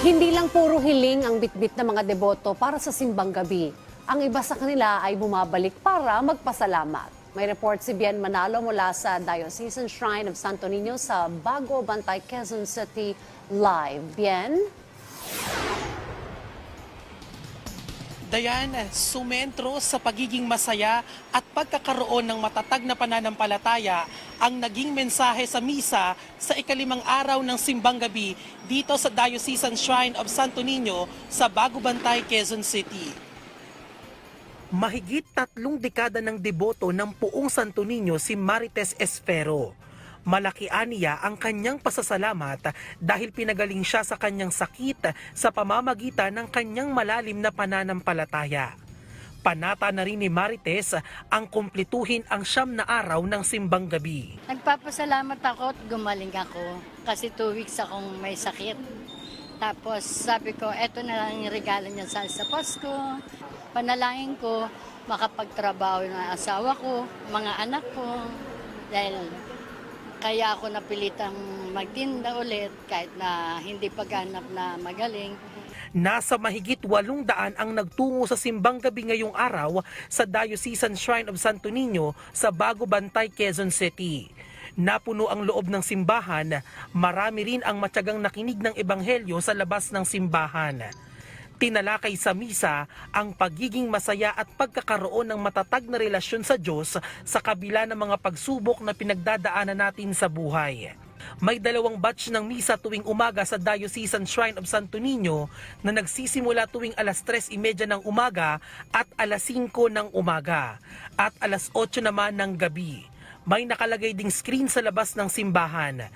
Hindi lang puro hiling ang bitbit ng mga deboto para sa simbang gabi. Ang iba sa kanila ay bumabalik para magpasalamat. May report si Bien Manalo mula sa Diocesan Shrine of Santo Niño sa Bago Bantay, Quezon City live. Bien? Dayan, sumentro sa pagiging masaya at pagkakaroon ng matatag na pananampalataya ang naging mensahe sa misa sa ikalimang araw ng simbang gabi dito sa Diocesan Shrine of Santo Niño sa Bagubantay, Quezon City. Mahigit tatlong dekada ng deboto ng puong Santo Niño si Marites Esfero. Malaki aniya ang kanyang pasasalamat dahil pinagaling siya sa kanyang sakit sa pamamagitan ng kanyang malalim na pananampalataya. Panata na rin ni Marites ang kumplituhin ang siyam na araw ng simbang gabi. Nagpapasalamat ako at gumaling ako kasi two weeks akong may sakit. Tapos sabi ko, eto na lang yung regalo niya sa, sa Pasko. Panalangin ko, makapagtrabaho ng asawa ko, mga anak ko. Dahil kaya ako napilitang magtinda ulit kahit na hindi paghanap na magaling. Nasa mahigit walong daan ang nagtungo sa simbang gabi ngayong araw sa Diocesan Shrine of Santo Niño sa Bago Bantay, Quezon City. Napuno ang loob ng simbahan, marami rin ang matyagang nakinig ng ebanghelyo sa labas ng simbahan. Tinalakay sa misa ang pagiging masaya at pagkakaroon ng matatag na relasyon sa Diyos sa kabila ng mga pagsubok na pinagdadaanan natin sa buhay. May dalawang batch ng misa tuwing umaga sa Diocesan Shrine of Santo Niño na nagsisimula tuwing alas 3.30 ng umaga at alas 5 ng umaga at alas 8 naman ng gabi. May nakalagay ding screen sa labas ng simbahan.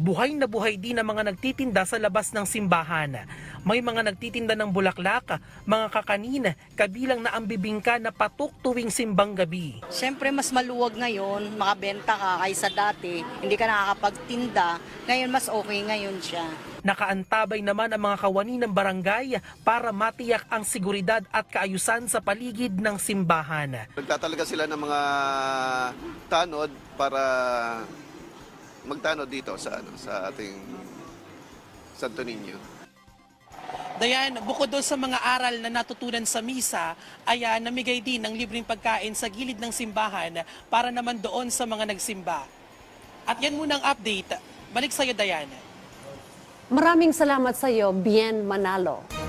Buhay na buhay din ang mga nagtitinda sa labas ng simbahan. May mga nagtitinda ng bulaklak, mga kakanin, kabilang na ang bibingka na patok tuwing simbang gabi. Siyempre, mas maluwag ngayon, makabenta ka kaysa dati. Hindi ka nakakapagtinda. Ngayon, mas okay ngayon siya. Nakaantabay naman ang mga kawani ng barangay para matiyak ang seguridad at kaayusan sa paligid ng simbahan. Nagtatalaga sila ng mga tanod para magtanod dito sa ano sa ating Santo Niño. Dayan, bukod doon sa mga aral na natutunan sa misa, ay ah, namigay din ng libreng pagkain sa gilid ng simbahan para naman doon sa mga nagsimba. At yan muna ang update. Balik sa'yo, Dayan. Maraming salamat sa iyo, Bien Manalo.